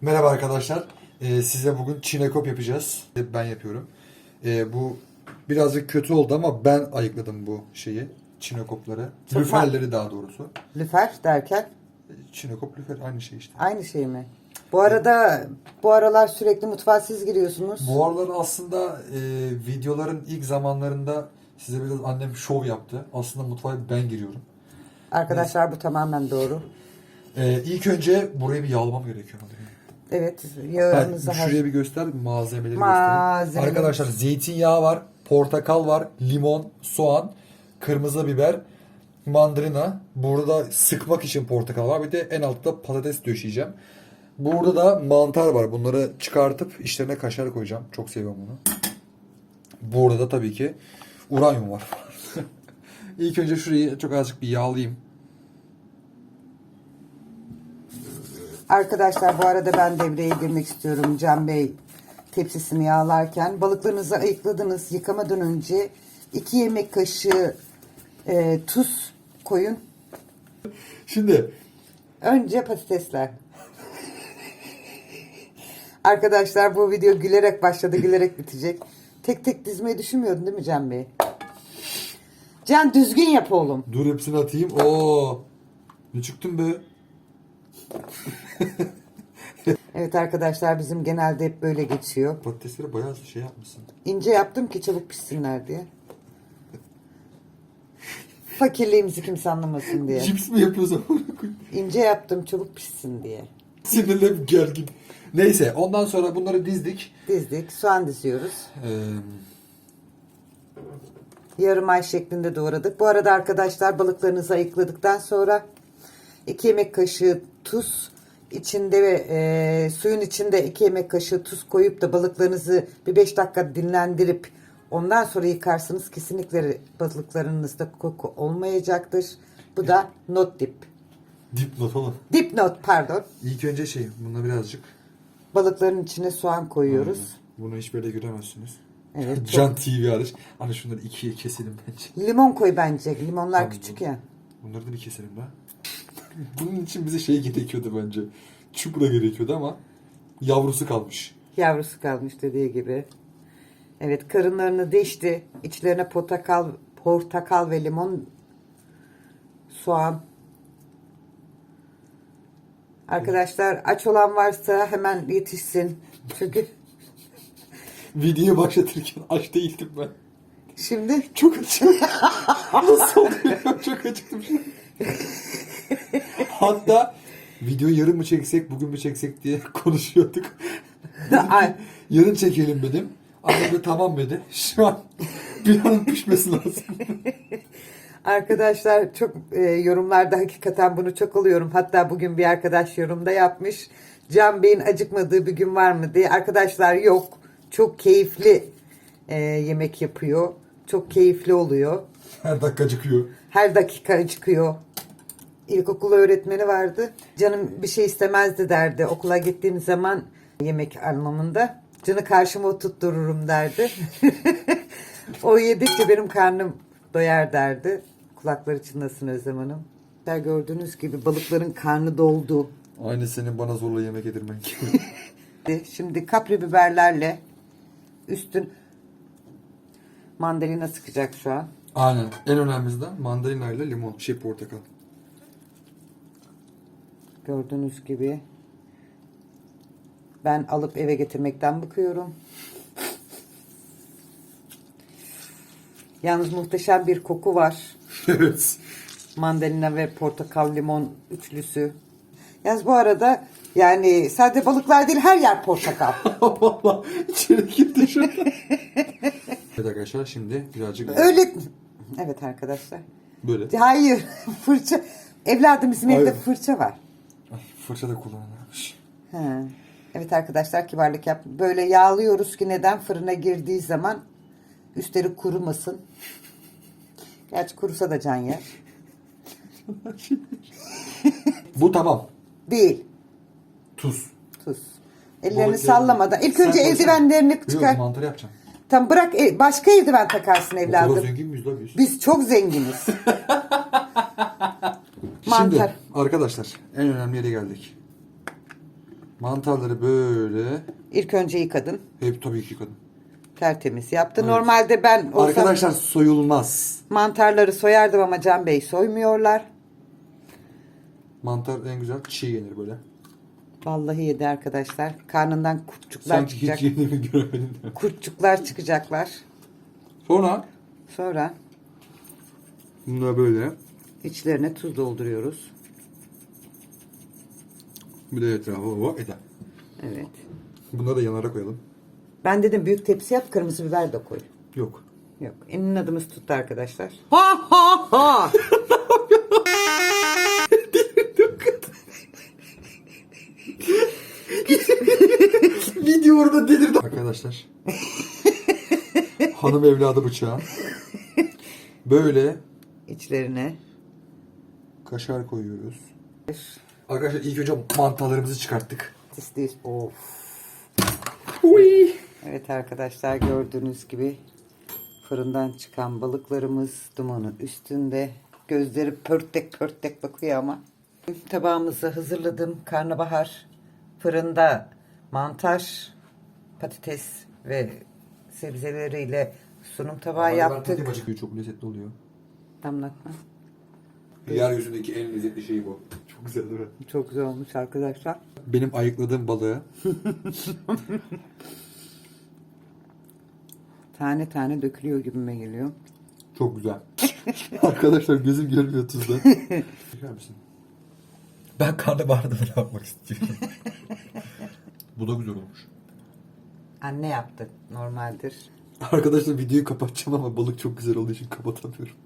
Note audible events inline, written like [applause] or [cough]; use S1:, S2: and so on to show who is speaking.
S1: Merhaba arkadaşlar. Ee, size bugün çinekop yapacağız. Ben yapıyorum. Ee, bu birazcık kötü oldu ama ben ayıkladım bu şeyi. Çinekopları.
S2: Çok
S1: Lüferleri daha doğrusu.
S2: Lüfer derken
S1: Çinekop, lüfer aynı şey işte.
S2: aynı şey mi? Bu arada bu aralar sürekli mutfağa siz giriyorsunuz.
S1: Bu aralar aslında e, videoların ilk zamanlarında size biraz annem şov yaptı. Aslında mutfağa ben giriyorum.
S2: Arkadaşlar bu tamamen doğru.
S1: Ee, ilk önce burayı bir yağlamam gerekiyor.
S2: Evet
S1: Ben
S2: yağınızı har-
S1: şuraya bir göster malzemeleri
S2: Malzemeleri.
S1: göstereyim. Arkadaşlar zeytinyağı var, portakal var, limon, soğan, kırmızı biber, mandalina. Burada sıkmak için portakal var. Bir de en altta patates döşeyeceğim. Burada da mantar var. Bunları çıkartıp içlerine kaşar koyacağım. Çok seviyorum bunu. Burada da tabii ki uranyum var. [laughs] İlk önce şurayı çok azıcık bir yağlayayım.
S2: Arkadaşlar bu arada ben devreye girmek istiyorum. Can Bey tepsisini yağlarken balıklarınızı ayıkladınız. Yıkamadan önce 2 yemek kaşığı e, tuz koyun.
S1: Şimdi
S2: Önce patatesler. Arkadaşlar bu video gülerek başladı, gülerek bitecek. Tek tek dizmeyi düşünmüyordun değil mi Can Bey? Can düzgün yap oğlum.
S1: dur hepsini atayım. Oo. Ne çıktın be? [laughs]
S2: Evet arkadaşlar bizim genelde hep böyle geçiyor.
S1: Patatesleri bayağı şey yapmışsın.
S2: İnce yaptım ki çabuk pişsinler diye. [laughs] Fakirliğimizi kimse anlamasın diye.
S1: Cips mi yapıyorsun?
S2: İnce yaptım çabuk pişsin diye.
S1: Sinirlerim gergin. Neyse ondan sonra bunları dizdik.
S2: Dizdik, soğan diziyoruz.
S1: Ee,
S2: Yarım ay şeklinde doğradık. Bu arada arkadaşlar balıklarınızı ayıkladıktan sonra 2 yemek kaşığı tuz içinde ve e, suyun içinde 2 yemek kaşığı tuz koyup da balıklarınızı bir 5 dakika dinlendirip ondan sonra yıkarsınız. Kesinlikle balıklarınızda koku olmayacaktır. Bu da not dip.
S1: dipnot oğlum.
S2: Dipnot pardon.
S1: İlk önce şey buna birazcık.
S2: Balıkların içine soğan koyuyoruz.
S1: Bunu hiç böyle göremezsiniz.
S2: Evet. [laughs]
S1: Can TV hariç. Hani şunları ikiye keselim bence.
S2: Limon koy bence. Limonlar
S1: Tamam,
S2: küçük
S1: bu-
S2: ya.
S1: Bunları da bir keselim be. Bunun için bize şey gerekiyordu bence. Çupra gerekiyordu ama yavrusu kalmış.
S2: Yavrusu kalmış dediği gibi. Evet karınlarını deşti. İçlerine portakal, portakal ve limon, soğan. Arkadaşlar aç olan varsa hemen yetişsin. Çünkü [laughs]
S1: Videoyu başlatırken aç değildim ben.
S2: şimdi
S1: Çok açım. [laughs] Nasıl oluyor? Çok acıktım. [laughs] [laughs] Hatta videoyu yarın mı çeksek, bugün mü çeksek diye [laughs] konuşuyorduk.
S2: Ay,
S1: Yarın çekelim dedim. Annem de tamam dedi. [laughs] Şu an bir an pişmesi lazım.
S2: arkadaşlar çok e, yorumlarda hakikaten bunu çok alıyorum. Hatta bugün bir arkadaş yorumda yapmış. Can Bey'in acıkmadığı bir gün var mı diye. Arkadaşlar yok. Çok keyifli e, yemek yapıyor. Çok keyifli oluyor.
S1: Her dakika acıkıyor.
S2: Her dakika çıkıyor. İlkokul öğretmeni vardı. Canım bir şey istemezdi derdi. Okula gittiğim zaman yemek anlamında. Canı karşıma oturttururum derdi. [laughs] o yedikçe benim karnım doyar derdi. Kulakları çınlasın Özlem Hanım. Gördüğünüz gibi balıkların karnı doldu.
S1: Aynı senin bana zorla yemek yedirmen gibi. [laughs]
S2: Şimdi kapri biberlerle üstün mandalina sıkacak şu an.
S1: Aynen. En önemlisi de mandalina ile limon, şey portakal.
S2: Gördüğünüz gibi ben alıp eve getirmekten bıkıyorum. Yalnız muhteşem bir koku var. [laughs]
S1: evet.
S2: Mandalina ve portakal limon üçlüsü. Yalnız bu arada yani sadece balıklar değil her yer portakal.
S1: Valla içeri gitti şu evet arkadaşlar şimdi birazcık
S2: Öyle Evet arkadaşlar.
S1: böyle.
S2: Hayır [laughs] fırça. Evladım bizim evde fırça var.
S1: Fırça da kullanılmış.
S2: He. Evet arkadaşlar kibarlık yap. Böyle yağlıyoruz ki neden fırına girdiği zaman üstleri kurumasın. Gerçi kurusa da can yer. [laughs]
S1: Bu tamam.
S2: Değil.
S1: Tuz.
S2: Tuz. Ellerini
S1: Balık
S2: sallamadan. İlk
S1: Sen
S2: önce
S1: koysana.
S2: eldivenlerini
S1: Yok
S2: çıkar.
S1: mantar yapacağım.
S2: Tam bırak e, başka eldiven takarsın
S1: O kadar
S2: evladım.
S1: zengin miyiz la biz?
S2: Biz çok zenginiz. [laughs] Mantar.
S1: Şimdi arkadaşlar en önemli yere geldik. Mantarları böyle.
S2: İlk önce yıkadın.
S1: Hep tabii ki kadın.
S2: Tertemiz yaptın.
S1: Evet.
S2: Normalde ben olsam
S1: Arkadaşlar soyulmaz.
S2: mantarları soyardım ama Can Bey soymuyorlar.
S1: Mantar en güzel çiğ yenir böyle.
S2: Vallahi yedi arkadaşlar. Karnından kurtçuklar
S1: Sanki
S2: çıkacak.
S1: hiç yenimi göremedim.
S2: Kurtçuklar çıkacaklar.
S1: Sonra
S2: Sonra
S1: bunu da böyle.
S2: İçlerine tuz dolduruyoruz.
S1: Bir de etrafı o eder.
S2: Evet.
S1: Bunları da yanara koyalım.
S2: Ben dedim büyük tepsi yap kırmızı biber de koy.
S1: Yok.
S2: Yok. Eninin adımız tuttu arkadaşlar. [laughs] Ha ha ha.
S1: Video orada delirdi. Arkadaşlar. Hanım evladı bıçağı. Böyle
S2: İçlerine
S1: kaşar koyuyoruz. Arkadaşlar ilk önce mantarlarımızı çıkarttık.
S2: This is of.
S1: Uy.
S2: Evet arkadaşlar gördüğünüz gibi fırından çıkan balıklarımız dumanın üstünde. Gözleri pörtek pörtek bakıyor ama. Tabağımızı hazırladım. Karnabahar fırında mantar, patates ve sebzeleriyle sunum tabağı yaptık.
S1: Acıkıyor çok lezzetli oluyor.
S2: Damlatma.
S1: Yeryüzündeki en lezzetli şey bu. Çok güzel değil mi?
S2: Çok güzel olmuş arkadaşlar.
S1: Benim ayıkladığım balığı [laughs]
S2: Tane tane dökülüyor gibime geliyor.
S1: çok güzel. [laughs] Arkadaşlar gözüm görmüyor tuzdan. [laughs] Ben karnabaharda böyle yapmak istiyorum. bu da güzel olmuş.
S2: Anne yaptı. Normaldir.
S1: Arkadaşlar videoyu kapatacağım ama balık çok güzel olduğu için kapatamıyorum.